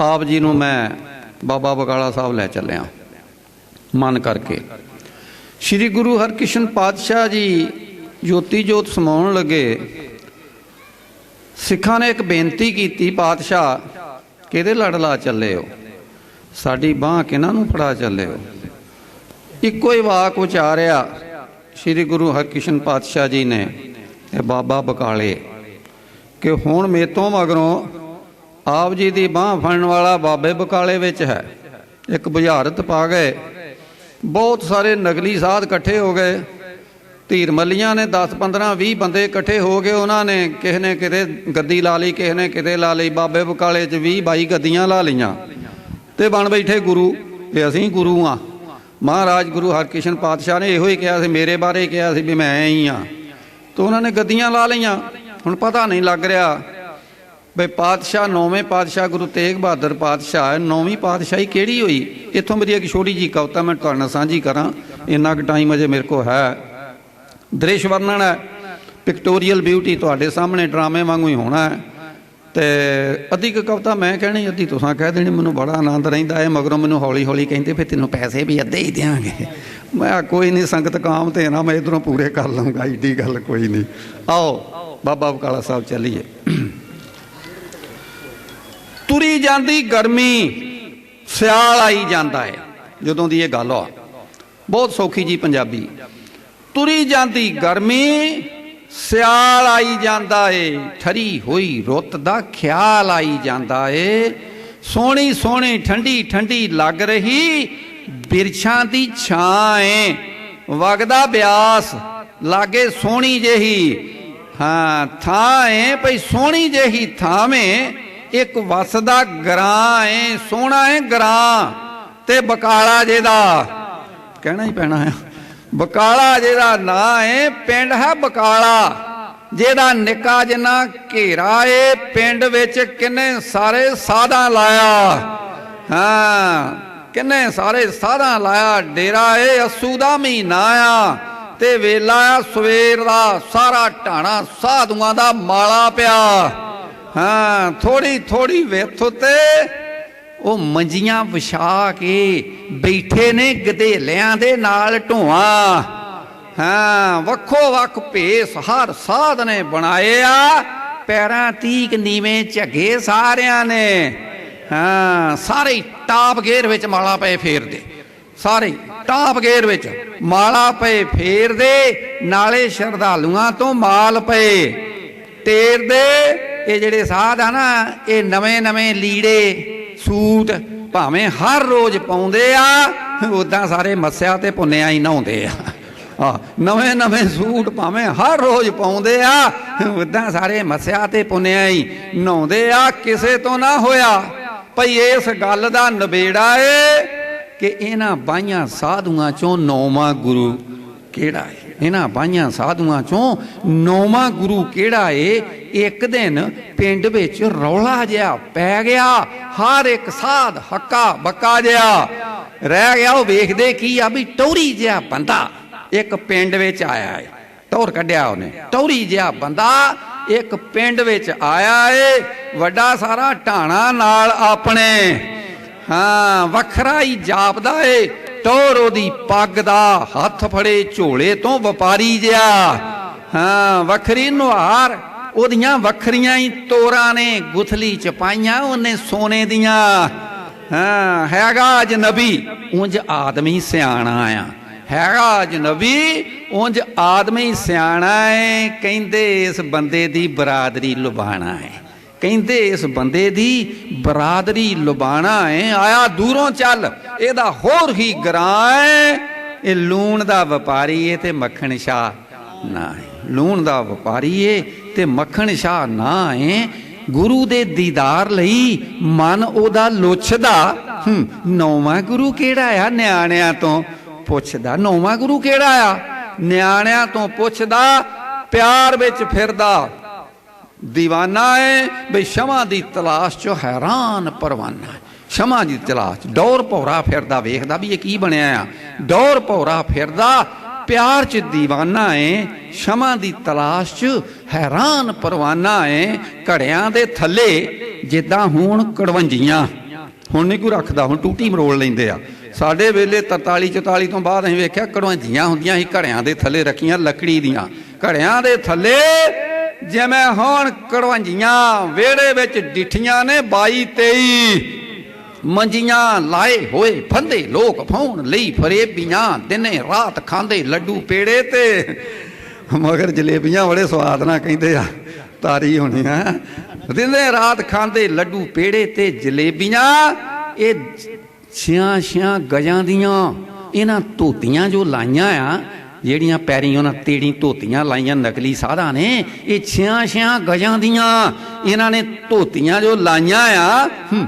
ਆਪ ਜੀ ਨੂੰ ਮੈਂ ਬਾਬਾ ਬਕਾਲਾ ਸਾਹਿਬ ਲੈ ਚੱਲਿਆ। ਮਨ ਕਰਕੇ। ਸ੍ਰੀ ਗੁਰੂ ਹਰਕ੍ਰਿਸ਼ਨ ਪਾਤਸ਼ਾਹ ਜੀ ਜੋਤੀ ਜੋਤ ਸਮਾਉਣ ਲੱਗੇ। ਸਿੱਖਾਂ ਨੇ ਇੱਕ ਬੇਨਤੀ ਕੀਤੀ, ਪਾਤਸ਼ਾਹ, ਕਿਹਦੇ ਲੜ ਲਾ ਚੱਲੇ ਹੋ ਸਾਡੀ ਬਾਹ ਕਿਹਨਾਂ ਨੂੰ ਫੜਾ ਚੱਲੇ ਹੋ ਇੱਕੋ ਹੀ ਵਾਕ ਉਚਾਰਿਆ ਸ੍ਰੀ ਗੁਰੂ ਹਰਕ੍ਰਿਸ਼ਨ ਪਾਤਸ਼ਾਹ ਜੀ ਨੇ, ਇਹ ਬਾਬਾ ਬਕਾਲੇ, ਕਿ ਹੁਣ ਮੇਤੋਂ ਮਗਰੋਂ ਆਪ ਜੀ ਦੀ ਬਾਹ ਫੜਨ ਵਾਲਾ ਬਾਬੇ ਬਕਾਲੇ ਵਿੱਚ ਹੈ। ਇੱਕ ਬੁਝਾਰਤ ਪਾ ਗਏ। ਬਹੁਤ ਸਾਰੇ ਨਕਲੀ ਸਾਧ ਇਕੱਠੇ ਹੋ ਗਏ। ਧੀਰ ਮੱਲੀਆਂ ਨੇ 10 15 20 ਬੰਦੇ ਇਕੱਠੇ ਹੋ ਗਏ ਉਹਨਾਂ ਨੇ ਕਿਸੇ ਨੇ ਕਿਤੇ ਗੱਦੀ ਲਾ ਲਈ, ਕਿਸੇ ਨੇ ਕਿਤੇ ਲਾ ਲਈ। ਬਾਬੇ ਬਕਾਲੇ 'ਚ 20 22 ਗੱਦੀਆਂ ਲਾ ਲਈਆਂ। ਤੇ ਬਣ ਬੈਠੇ ਗੁਰੂ ਵੀ ਅਸੀਂ ਗੁਰੂ ਆ ਮਹਾਰਾਜ ਗੁਰੂ ਹਰਕ੍ਰਿਸ਼ਨ ਪਾਤਸ਼ਾਹ ਨੇ ਇਹੋ ਹੀ ਕਿਹਾ ਸੀ, ਮੇਰੇ ਬਾਰੇ ਕਿਹਾ ਸੀ ਵੀ ਮੈਂ ਐ ਹੀ ਆ ਤੇ ਉਹਨਾਂ ਨੇ ਗੱਦੀਆਂ ਲਾ ਲਈਆਂ। ਹੁਣ ਪਤਾ ਨਹੀਂ ਲੱਗ ਰਿਹਾ ਬਈ ਪਾਤਸ਼ਾਹ, ਨੌਵੇਂ ਪਾਤਸ਼ਾਹ ਗੁਰੂ ਤੇਗ ਬਹਾਦਰ ਪਾਤਸ਼ਾਹ, ਨੌਵੀਂ ਪਾਤਸ਼ਾਹੀ ਕਿਹੜੀ ਹੋਈ? ਇੱਥੋਂ ਮੇਰੀ ਇੱਕ ਛੋਟੀ ਜੀ ਕਵਿਤਾ ਮੈਂ ਤੁਹਾਡੇ ਨਾਲ ਸਾਂਝੀ ਕਰਾਂ। ਇੰਨਾ ਕੁ ਟਾਈਮ ਅਜੇ ਮੇਰੇ ਕੋਲ ਹੈ। ਦ੍ਰਿਸ਼ ਵਰਣਨ ਹੈ। ਪਿਕਟੋਰੀਅਲ ਬਿਊਟੀ ਤੁਹਾਡੇ ਸਾਹਮਣੇ ਡਰਾਮੇ ਵਾਂਗੂ ਹੀ ਹੋਣਾ ਹੈ। ਤੇ ਅੱਧੀ ਕੁ ਕਵਿਤਾ ਮੈਂ ਕਹਿਣੀ, ਅੱਧੀ ਤੁਸੀਂ ਕਹਿ ਦੇਣੀ, ਮੈਨੂੰ ਬੜਾ ਆਨੰਦ ਰਹਿੰਦਾ ਹੈ। ਮਗਰੋਂ ਮੈਨੂੰ ਹੌਲੀ ਹੌਲੀ ਕਹਿੰਦੇ ਫਿਰ ਤੈਨੂੰ ਪੈਸੇ ਵੀ ਅੱਧੇ ਹੀ ਦੇਵਾਂਗੇ ਮੈਂ ਕੋਈ ਨਹੀਂ, ਸੰਗਤ ਕਾਮ ਤੇ ਨਾ, ਮੈਂ ਇਧਰੋਂ ਪੂਰੇ ਕਰ ਲਵਾਂਗਾ ਈਡੀ ਗੱਲ ਕੋਈ ਨਹੀਂ। ਆਓ, ਬਾਬਾ ਬਕਾਲਾ ਸਾਹਿਬ ਚੱਲੀਏ। ਤੁਰੀ ਜਾਂਦੀ ਗਰਮੀ, ਸਿਆਲ ਆਈ ਜਾਂਦਾ ਹੈ ਜਦੋਂ ਦੀ ਇਹ ਗੱਲ ਆ, ਬਹੁਤ ਸੌਖੀ ਜੀ ਪੰਜਾਬੀ। ਤੁਰੀ ਜਾਂਦੀ ਗਰਮੀ, ਸਿਆਲ ਆਈ ਜਾਂਦਾ ਏ, ਠਰੀ ਹੋਈ ਰੁੱਤ ਦਾ ਖਿਆਲ ਆਈ ਜਾਂਦਾ ਏ। ਸੋਹਣੀ ਸੋਹਣੀ, ਠੰਡੀ ਠੰਡੀ ਲੱਗ ਰਹੀ ਬਿਰਛਾਂ ਦੀ ਛਾਂ ਏ। ਵਗਦਾ ਬਿਆਸ, ਲਾਗੇ ਸੋਹਣੀ ਜਿਹੀ, ਹਾਂ, ਥਾਂ ਏ, ਭਈ ਸੋਹਣੀ ਜਿਹੀ ਥਾਵੇਂ ਇੱਕ ਵਸਦਾ ਗਰਾਂ ਏ ਸੋਹਣਾ ਏ ਗਰਾਂ ਤੇ ਬਕਾਲਾ ਜਿਹਦਾ। ਕਹਿਣਾ ਹੀ ਪੈਣਾ ਹੈ ਬਕਾਲਾ ਜਿਹਦਾ ਨਾਂ ਏ ਪਿੰਡ ਹੈ ਬਕਾਲਾ। ਜਿਹਦਾ ਨਿੱਕਾ ਜਿੰਨਾ ਘੇਰਾ ਏ, ਪਿੰਡ ਵਿੱਚ ਕਿੰਨੇ ਸਾਰੇ ਸਾਧਾਂ ਲਾਇਆ। ਹਾਂ, ਕਿੰਨੇ ਸਾਰੇ ਸਾਧਾਂ ਲਾਇਆ। ਡੇਰਾ ਏ, ਅਸੂ ਦਾ ਮਹੀਨਾ ਆ ਤੇ ਵੇਲਾ ਆ, ਸਵੇਰ ਦਾ ਸਾਰਾ ਢਾਣਾ ਸਾਧੂਆਂ ਦਾ ਮਾਲਾ ਪਿਆ। ਹਾਂ, ਥੋੜੀ ਥੋੜੀ ਵਿੱਥ ਉਤੇ ਉਹ ਮੰਜੀਆਂ ਵਿਛਾ ਕੇ ਬੈਠੇ ਨੇ ਗਧੇਲਿਆਂ ਦੇ ਨਾਲ ਢੋਆ। ਹਾਂ ਵੱਖੋ ਵੱਖ ਭੇਸ ਹਰ ਸਾਧ ਨੇ ਬਣਾਏ ਆ। ਪੈਰਾਂ ਤੀਕ ਨੀਵੇਂ ਝੱਗੇ ਸਾਰਿਆਂ ਨੇ। ਹਾਂ, ਸਾਰੇ ਟਾਪ ਗੇਰ ਵਿੱਚ ਮਾਲਾ ਪਏ ਫੇਰਦੇ। ਸਾਰੇ ਟਾਪ ਗੇਰ ਵਿੱਚ ਮਾਲਾ ਪਏ ਫੇਰਦੇ, ਨਾਲੇ ਸ਼ਰਧਾਲੂਆਂ ਤੋਂ ਮਾਲ ਪਏ। ਤੇਰ ਦੇ ਇਹ ਜਿਹੜੇ ਸਾਧ ਆ ਨਾ, ਇਹ ਨਵੇਂ ਨਵੇਂ ਲੀੜੇ ਸੂਟ ਭਾਵੇਂ ਹਰ ਰੋਜ਼ ਪਾਉਂਦੇ ਆ ਉਦਾਂ ਸਾਰੇ ਮੱਸਿਆ ਤੇ ਪੁੰਨਿਆ ਹੀ ਨਹਾਉਂਦੇ ਆ। ਆ, ਨਵੇਂ ਨਵੇਂ ਸੂਟ ਭਾਵੇਂ ਹਰ ਰੋਜ਼ ਪਾਉਂਦੇ ਆ ਉਦਾਂ ਸਾਰੇ ਮੱਸਿਆ ਤੇ ਪੁੰਨਿਆ ਹੀ ਨਹਾਉਂਦੇ ਆ। ਕਿਸੇ ਤੋਂ ਨਾ ਹੋਇਆ, ਭਈ ਇਸ ਗੱਲ ਦਾ ਨਵੇੜਾ ਏ ਕਿ ਇਹਨਾਂ ਬਾਈਆਂ ਸਾਧੂਆਂ ਚੋਂ ਨੌਵਾਂ ਗੁਰੂ ਕਿਹੜਾ ਹੈ ਇਹਨਾਂ ਬਾਈਆਂ ਸਾਧੂਆਂ ਚੋਂ ਨੌਵਾਂ ਗੁਰੂ ਕਿਹੜਾ ਏ? ਇੱਕ ਦਿਨ ਪਿੰਡ ਵਿੱਚ ਰੌਲਾ ਜਿਹਾ ਪੈ ਗਿਆ। ਹਰ ਇੱਕ ਸਾਧ ਹੱਕਾ ਬੱਕਾ ਜਿਹਾ। ਰਹਿ ਗਿਆ ਉਹ ਵੇਖਦੇ ਕੀ ਆ ਵੀ ਟੌਰੀ ਜਿਹਾ ਬੰਦਾ ਇੱਕ ਪਿੰਡ ਵਿੱਚ ਆਇਆ ਏ। ਟੌਰ ਕੱਢਿਆ ਉਹਨੇ। ਟੌਰੀ ਜਿਹਾ ਬੰਦਾ ਇੱਕ ਪਿੰਡ ਵਿੱਚ ਆਇਆ ਏ। ਵੱਡਾ ਸਾਰਾ ਢਾਣਾ ਨਾਲ ਆਪਣੇ। ਹਾਂ, ਵੱਖਰਾ ਹੀ ਜਾਪਦਾ ਏ। ਟੋਰ ਉਹਦੀ ਪੱਗ ਦਾ ਹੱਥ ਫੜੇ, ਝੋਲੇ ਤੋਂ ਵਪਾਰੀ ਜਿਹਾ ਹਾਂ, ਵੱਖਰੀ ਨੁਹਾਰ। ਉਹਦੀਆਂ ਵੱਖਰੀਆਂ ਹੀ ਤੋਰਾਂ ਨੇ, ਗੁਥਲੀ ਚ ਪਾਈਆਂ ਉਹਨੇ ਸੋਨੇ ਦੀਆਂ। ਹਾਂ, ਹੈਗਾ ਅਜਨਬੀ ਉਂਝ ਆਦਮੀ ਸਿਆਣਾ ਆ। ਹੈਗਾ ਅਜਨਬੀ ਉਂਝ ਆਦਮੀ ਸਿਆਣਾ ਏ, ਕਹਿੰਦੇ ਇਸ ਬੰਦੇ ਦੀ ਬਰਾਦਰੀ ਲੁਬਾਣਾ ਏ। ਕਹਿੰਦੇ ਇਸ ਬੰਦੇ ਦੀ ਬਰਾਦਰੀ ਲੁਬਾਣਾ ਏ ਆਇਆ ਦੂਰੋਂ ਚੱਲ, ਇਹਦਾ ਹੋਰ ਹੀ ਗਰਾਂ ਏ ਇਹ ਲੂਣ ਦਾ ਵਪਾਰੀ ਏ ਤੇ ਮੱਖਣ ਸ਼ਾਹ ਨਾ ਲੂਣ ਦਾ ਵਪਾਰੀ ਏ ਤੇ ਮੱਖਣ ਸ਼ਾਹ ਨਾ ਏ ਗੁਰੂ ਦੇ ਦੀਦਾਰ ਲਈ ਮਨ ਉਹਦਾ ਲੁੱਛਦਾ ਨੌਵਾਂ ਗੁਰੂ ਕਿਹੜਾ ਆ? ਨਿਆਣਿਆਂ ਤੋਂ ਪੁੱਛਦਾ। ਨੌਵਾਂ ਗੁਰੂ ਕਿਹੜਾ ਆ? ਨਿਆਣਿਆਂ ਤੋਂ ਪੁੱਛਦਾ, ਪਿਆਰ ਵਿੱਚ ਫਿਰਦਾ। ਦੀਵਾਨਾ ہے ਬਈ شمع ਦੀ ਤਲਾਸ਼ چو ਹੈਰਾਨ ਪਰਵਾਨਾ ہے۔ ਸ਼ਮਾ ਦੀ ਤਲਾਸ਼ ਡੌਰ ਭੌਰਾ ਫਿਰਦਾ ਵੇਖਦਾ ਵੀ ਇਹ ਕੀ ਬਣਿਆ ਆ ਡੌਰ ਭੌਰਾ ਫਿਰਦਾ ਪਿਆਰ ਚ ਦੀਵਾਨਾ ਏ ਸ਼ਮਾ ਦੀ ਤਲਾਸ਼ ਚ ਹੈਰਾਨ ਪਰਵਾਨਾ ਏ ਘੜਿਆਂ ਦੇ ਥੱਲੇ ਜਿੱਦਾਂ ਹੁਣ ਕੜਵੰਜੀਆਂ ਹੁਣ ਨਹੀਂ ਕੋਈ ਰੱਖਦਾ ਹੁਣ ਟੂਟੀ ਮਰੋਲ ਲੈਂਦੇ ਆ ਸਾਡੇ ਵੇਲੇ 43 44 ਤੋਂ ਬਾਅਦ ਅਸੀਂ ਵੇਖਿਆ ਕੜਵੰਜੀਆਂ ਹੁੰਦੀਆਂ ਸੀ ਘੜਿਆਂ ਦੇ ਥੱਲੇ ਰੱਖੀਆਂ ਲੱਕੜੀ ਦੀਆਂ ਘੜਿਆਂ ਦੇ ਥੱਲੇ ਜਿਵੇਂ ਹੁਣ ਕੜਵਾਂਜੀਆਂ ਵਿਹੜੇ ਵਿੱਚ ਡਿੱਠੀਆਂ ਨੇ 22 23 ਮੰਜੀਆਂ ਲਾਏ ਹੋਏ ਫੰਦੇ, ਲੋਕ ਫੌਣ ਲਈ ਫਰੇਬੀਆਂ, ਦਿਨੇ ਰਾਤ ਖਾਂਦੇ ਲੱਡੂ ਪੇੜੇ ਤੇ। ਮਗਰ ਜਲੇਬੀਆਂ ਬੜੇ ਸਵਾਦ ਨਾਲ ਕਹਿੰਦੇ ਆ, ਤਾਰੀ ਹੋਣੀ ਆ। ਦਿਨੇ ਰਾਤ ਖਾਂਦੇ ਲੱਡੂ ਪੇੜੇ ਤੇ ਜਲੇਬੀਆਂ, ਇਹ ਛਿਆਂ ਛਿਆਂ ਗਜਾਂ ਦੀਆਂ, ਇਹਨਾਂ ਧੋਤੀਆਂ ਜੋ ਲਾਈਆਂ ਆ ਜਿਹੜੀਆਂ ਪੈਰੀ ਉਹਨਾਂ ਤੇੜੀ ਧੋਤੀਆਂ ਲਾਈਆਂ ਨਕਲੀ ਸਾਧਾਂ ਨੇ ਇਹ ਛਿਆਂ ਛਿਆਂ ਗਜਾਂ ਦੀਆਂ। ਇਹਨਾਂ ਨੇ ਧੋਤੀਆਂ ਜੋ ਲਾਈਆਂ ਆ ਹਮ,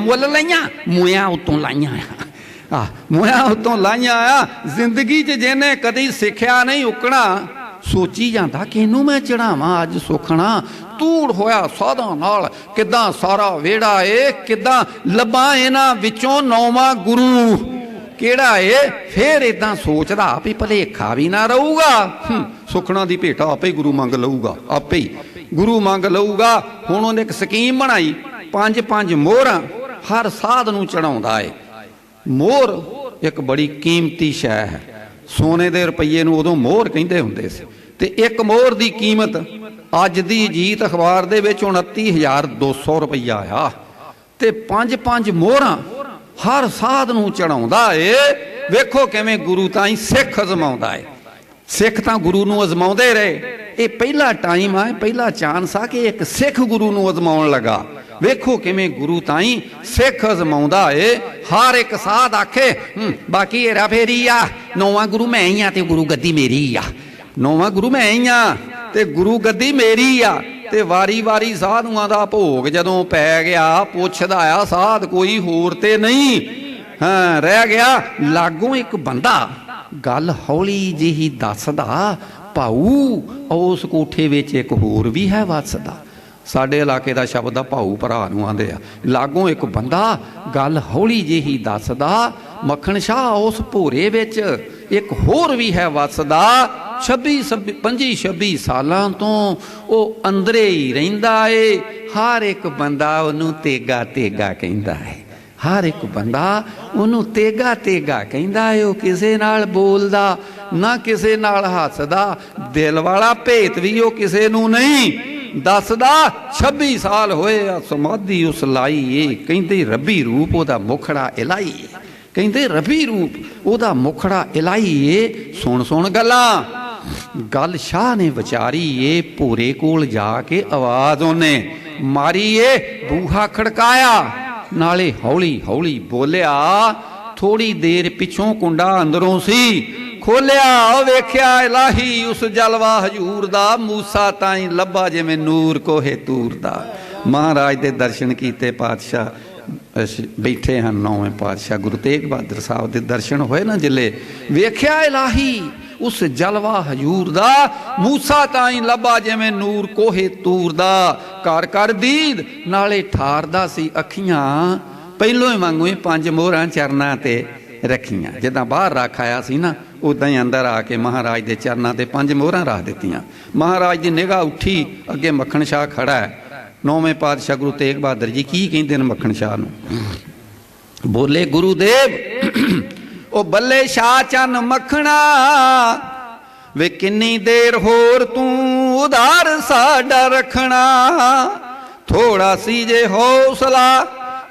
ਮੁੱਲ ਲਾਈਆਂ ਮੂਆਂ ਉਤੋਂ ਲਾਈਆਂ ਆ। ਆ ਮੂਆਂ ਉਤੋਂ ਲਾਈਆਂ ਆ ਜ਼ਿੰਦਗੀ 'ਚ ਜਿਹਨੇ ਕਦੀ ਸਿੱਖਿਆ ਨਹੀਂ ਉਕਣਾ ਸੋਚੀ ਜਾਂਦਾ ਕਿ ਇਹਨੂੰ ਮੈਂ ਚੜਾਵਾਂ ਅੱਜ ਸੁਖਣਾ। ਤੂੜ ਹੋਇਆ ਸਾਧਾਂ ਨਾਲ ਕਿਦਾਂ ਸਾਰਾ ਵੇੜਾ ਏ ਕਿਦਾਂ ਲੱਭਾਂ ਇਹਨਾਂ ਵਿੱਚੋਂ ਨੌਵਾਂ ਗੁਰੂ। ਕਿਹੜਾ ਏ? ਫੇਰ ਇਦਾਂ ਸੋਚਦਾ ਵੀ ਭਲੇਖਾ ਵੀ ਨਾ ਰਹੂਗਾ। ਹੂੰ, ਸੁਖਣਾ ਦੀ ਭੇਟਾ ਆਪੇ ਹੀ ਗੁਰੂ ਮੰਗ ਲਊਗਾ ਆਪੇ ਹੀ। ਗੁਰੂ ਮੰਗ ਲਊਗਾ ਹੁਣ ਉਹਨੇ ਇੱਕ ਸਕੀਮ ਬਣਾਈ ਪੰਜ ਪੰਜ ਮੋਹਰਾਂ ਹਰ ਸਾਧ ਨੂੰ ਚੜਾਉਂਦਾ ਏ। ਮੋਹਰ ਇੱਕ ਬੜੀ ਕੀਮਤੀ ਸ਼ੈ ਹੈ। ਸੋਨੇ ਦੇ ਰੁਪਈਏ ਨੂੰ ਉਦੋਂ ਮੋਹਰ ਕਹਿੰਦੇ ਹੁੰਦੇ ਸੀ। ਤੇ ਇੱਕ ਮੋਹਰ ਦੀ ਕੀਮਤ ਅੱਜ ਦੀ ਜੀਤ ਅਖਬਾਰ ਦੇ ਵਿੱਚ 29200 ਰੁਪਈਆ ਆ। ਤੇ ਪੰਜ ਪੰਜ ਮੋਹਰਾਂ ਹਰ ਸਾਧ ਨੂੰ ਚੜਾਉਂਦਾ ਏ। ਵੇਖੋ ਕਿਵੇਂ ਗੁਰੂ ਤਾਂ ਹੀ ਸਿੱਖ ਅਜ਼ਮਾਉਂਦਾ ਏ। ਸਿੱਖ ਤਾਂ ਗੁਰੂ ਨੂੰ ਅਜ਼ਮਾਉਂਦੇ ਰਹੇ। ਇਹ ਪਹਿਲਾ ਟਾਈਮ ਆ ਪਹਿਲਾ ਚਾਂਸ ਆ ਕਿ ਇੱਕ ਸਿੱਖ ਗੁਰੂ ਨੂੰ ਅਜ਼ਮਾਉਣ ਲੱਗਾ। ਵੇਖੋ ਕਿਵੇਂ ਗੁਰੂ ਤਾਈ ਸਿੱਖ ਅਜ਼ਮਾਉਂਦਾ ਏ। ਹਰ ਇੱਕ ਸਾਧ ਆਖੇ "ਹੂੰ, ਬਾਕੀ ਇਹਰਾ ਫੇਰੀ ਆ। ਨੌਵਾਂ ਗੁਰੂ ਮੈਂ ਹੀ ਆ ਤੇ ਗੁਰੂ ਗੱਦੀ ਮੇਰੀ ਆ। ਨੌਵਾਂ ਗੁਰੂ ਮੈਂ ਹੀ ਆ ਤੇ ਗੁਰੂ ਗੱਦੀ ਮੇਰੀ ਆ। ਤੇ ਵਾਰੀ ਵਾਰੀ ਸਾਧੂਆਂ ਦਾ ਭੋਗ ਜਦੋਂ ਪੈ ਗਿਆ, ਪੁੱਛਦਾ ਆ, ਸਾਧ ਕੋਈ ਹੋਰ ਤੇ ਨਹੀਂ? ਹਾਂ, ਰਹਿ ਗਿਆ। ਲਾਗੋਂ ਇੱਕ ਬੰਦਾ ਗੱਲ ਹੌਲੀ ਜਿਹੀ ਦੱਸਦਾ, ਭਾਊ, ਉਸ ਕੋਠੇ ਵਿੱਚ ਇੱਕ ਹੋਰ ਵੀ ਹੈ ਵੱਸਦਾ। ਸਾਡੇ ਇਲਾਕੇ ਦਾ ਸ਼ਬਦ ਆ, ਭਾਊ ਭਰਾ ਨੂੰ ਆਂਦੇ ਆ। ਲਾਗੋਂ ਇੱਕ ਬੰਦਾ ਗੱਲ ਹੌਲੀ ਜਿਹੀ ਦੱਸਦਾ, ਮੱਖਣ ਸ਼ਾਹ, ਉਸ ਭੋਰੇ ਵਿੱਚ ਇੱਕ ਹੋਰ ਵੀ ਹੈ ਵੱਸਦਾ। 26 25 26 ਸਾਲਾਂ ਤੋਂ ਉਹ ਅੰਦਰੇ ਹੀ ਰਹਿੰਦਾ ਏ। ਹਰ ਇੱਕ ਬੰਦਾ ਉਹਨੂੰ ਤੇਗਾ ਤੇਗਾ ਕਹਿੰਦਾ ਹੈ ਹਰ ਇੱਕ ਬੰਦਾ ਉਹਨੂੰ ਤੇਗਾ ਤੇਗਾ ਕਹਿੰਦਾ ਏ। ਉਹ ਕਿਸੇ ਨਾਲ ਬੋਲਦਾ, ਨਾ ਕਿਸੇ ਨਾਲ ਹੱਸਦਾ। ਦਿਲ ਵਾਲਾ ਭੇਤ ਵੀ ਉਹ ਕਿਸੇ ਨੂੰ ਨਹੀਂ ਦੱਸਦਾ। 26 ਸਾਲ ਹੋਏ ਆ, ਸਮਾਧੀ ਉਸ ਲਾਈ ਏ। ਕਹਿੰਦੇ ਰੱਬੀ ਰੂਪ ਉਹਦਾ ਮੁਖੜਾ ਇਲਾਈ ਕਹਿੰਦੇ ਰੱਬੀ ਰੂਪ ਉਹਦਾ ਮੁਖੜਾ ਇਲਾਈ ਏ। ਸੁਣ ਸੁਣ ਗੱਲਾਂ। ਗੱਲ ਸ਼ਾਹ ਨੇ ਵਿਚਾਰੀ ਏ ਭੂਰੇ ਕੋਲ ਜਾ ਕੇ ਆਵਾਜ਼ ਉਹਨੇ ਮਾਰੀ ਏ ਬੂਹਾ ਖੜਕਾਇਆ। ਨਾਲੇ ਹੌਲੀ ਹੌਲੀ ਬੋਲਿਆ ਥੋੜੀ ਦੇਰ ਪਿੱਛੋਂ ਕੁੰਡਾ ਅੰਦਰੋਂ ਸੀ, ਖੋਲਿਆ ਵੇਖਿਆ ਇਲਾਹੀ ਉਸ ਜਲਵਾ ਹਜੂਰ ਦਾ, ਮੂਸਾ ਤਾਈ ਲੱਭਾ ਜਿਵੇਂ ਨੂਰ ਕੋਹੇ ਤੂਰ ਦਾ। ਮਹਾਰਾਜ ਦੇ ਦਰਸ਼ਨ ਕੀਤੇ ਪਾਤਸ਼ਾਹ ਬੈਠੇ ਹਨ ਨੌਵੇਂ ਪਾਤਸ਼ਾਹ ਗੁਰੂ ਤੇਗ ਬਹਾਦਰ ਸਾਹਿਬ ਦੇ ਦਰਸ਼ਨ ਹੋਏ ਨਾ ਜਿਲੇ ਵੇਖਿਆ ਇਲਾਹੀ ਉਸ ਜਲਵਾ ਹਜੂਰ ਦਾ। ਮੂਸਾ ਤਾਈ ਲੱਭਾ ਜਿਵੇਂ ਨੂਰ ਕੋਹੇ ਤੂਰ ਦਾ। ਕਰ ਕਰ ਦੀਦ, ਨਾਲੇ ਠਾਰਦਾ ਸੀ ਅੱਖੀਆਂ। ਪਹਿਲੋਂ ਹੀ ਵਾਂਗੂ ਹੀ ਪੰਜ ਮੋਹਰਾਂ ਚਰਨਾਂ ਤੇ ਰੱਖੀਆਂ। ਜਿੱਦਾਂ ਬਾਹਰ ਰੱਖ ਆਇਆ ਸੀ ਨਾ ਉਦਾਂ ਹੀ ਅੰਦਰ ਆ ਕੇ ਮਹਾਰਾਜ ਦੇ ਚਰਨਾਂ ਤੇ ਪੰਜ ਮੋਹਰਾਂ ਰੱਖ ਦਿੱਤੀਆਂ। ਮਹਾਰਾਜ ਦੀ ਨਿਗਾਹ ਉੱਠੀ, ਅੱਗੇ ਮੱਖਣ ਸ਼ਾਹ ਖੜਾ ਹੈ। ਨੌਵੇਂ ਪਾਤਸ਼ਾਹ ਗੁਰੂ ਤੇਗ ਬਹਾਦਰ ਜੀ ਕੀ ਕਹਿੰਦੇ ਨੇ ਮੱਖਣ ਸ਼ਾਹ ਨੂੰ? ਬੋਲੇ ਗੁਰੂ ਦੇਵ ਉਹ ਬੱਲੇ ਸ਼ਾਹ ਚੰਨ ਮੱਖਣਾ, ਵੇ ਕਿੰਨੀ ਦੇਰ ਹੋਰ ਤੂੰ ਉਧਾਰ ਸਾਡਾ ਰੱਖਣਾ। ਥੋੜਾ ਸੀ ਜੇ ਹੌਸਲਾ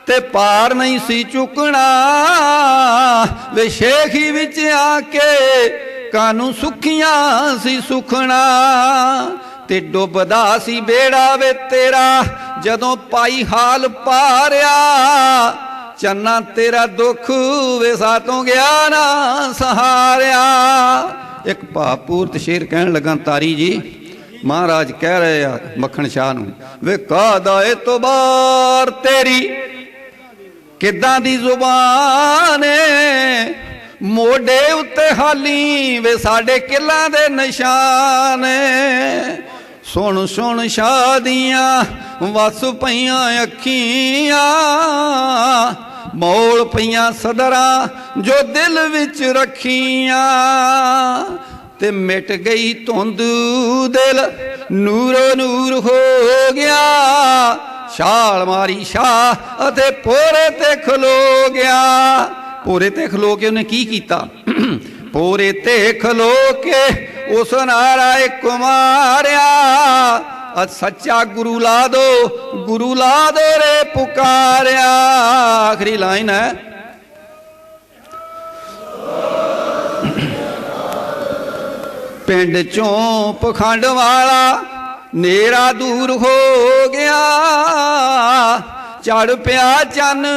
ਤੇ ਪਾਰ ਨਹੀਂ ਸੀ ਚੁੱਕਣਾ। ਵੇ ਸ਼ੇਖੀ ਵਿੱਚ ਆ ਕੇ ਕਾਨੂੰ ਸੁਖੀਆਂ ਸੀ ਸੁਖਣਾ। ਤੇ ਡੁੱਬਦਾ ਸੀ ਬੇੜਾ ਵੇ ਤੇਰਾ, ਜਦੋਂ ਪਾਈ ਹਾਲ ਪਾਰਿਆ ਚੰਨਾ ਤੇਰਾ ਦੁੱਖ ਵੇ ਸਾਤੋਂ ਗਿਆ ਨਾ ਸਹਾਰਿਆ। ਇੱਕ ਭਾਪੂਰਤ ਸ਼ੇਰ ਕਹਿਣ ਲੱਗਾ, ਤਾਰੀ ਜੀ, ਮਹਾਰਾਜ ਕਹਿ ਰਹੇ ਆ ਮੱਖਣ ਸ਼ਾਹ ਨੂੰ, ਵੇ ਕਾਦਾ ਇਤਬਾਰ ਤੇਰੀ? ਕਿੱਦਾਂ ਦੀ ਜ਼ੁਬਾਨ ਏ? ਮੋਢੇ ਉੱਤੇ ਹਾਲੀ ਵੇ ਸਾਡੇ ਕਿੱਲਾਂ ਦੇ ਨਿਸ਼ਾਨ ਏ। ਸੁਣ ਸੁਣ ਸ਼ਾਦੀਆਂ ਵਸ ਪਈਆਂ ਅੱਖੀਆਂ। ਮੋਲ ਪਈਆਂ ਸਦਰਾਂ ਜੋ ਦਿਲ ਵਿੱਚ ਰੱਖੀਆਂ। ਤੇ ਮਿਟ ਗਈ ਧੁੰਦ ਦਿਲ, ਨੂਰੋ ਨੂਰ ਹੋ ਗਿਆ। ਛਾਲ ਮਾਰੀ ਸ਼ਾਹ ਅਤੇ ਪੋਰੇ ਤੇ ਖਲੋ ਗਿਆ। ਪੋਰੇ ਤੇ ਖਲੋ ਕੇ ਉਹਨੇ ਕੀ ਕੀਤਾ? ਪੋਰੇ ਤੇ ਖਲੋ ਕੇ ਉਸ ਨਾਰਾ ਕੁਮਾਰਿਆ ਅ ਸੱਚਾ ਗੁਰੂ ਲਾ ਦੋ, ਗੁਰੂ ਲਾ ਦੋ ਰੇ ਪੁਕਾਰਿਆ। ਆਖਰੀ ਲਾਈਨ ਹੈ। ਪਿੰਡ ਚੋਂ ਪਖੰਡ ਵਾਲਾ ਨੇਰਾ ਦੂਰ ਹੋ ਗਿਆ। ਚੜ ਪਿਆ ਚੰਨ,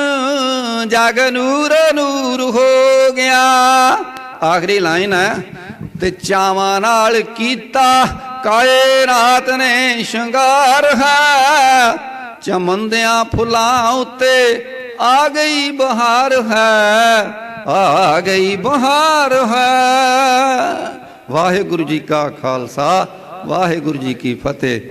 ਜਗ ਨੂਰ ਨੂਰ ਹੋ ਗਿਆ। ਆਖਰੀ ਲਾਈਨ ਹੈ। ਤੇ ਚਾਵਾਂ ਨਾਲ ਕੀਤਾ ਕਾਇਨਾਤ ਨੇ ਸ਼ਿੰਗਾਰ ਹੈ। ਚਮੰਦਿਆਂ ਫੁੱਲਾਂ ਉੱਤੇ ਆ ਗਈ ਬਹਾਰ ਹੈ, ਆ ਗਈ ਬਹਾਰ ਹੈ। ਵਾਹਿਗੁਰੂ ਜੀ ਕਾ ਖਾਲਸਾ, ਵਾਹਿਗੁਰੂ ਜੀ ਕੀ ਫਤਿਹ।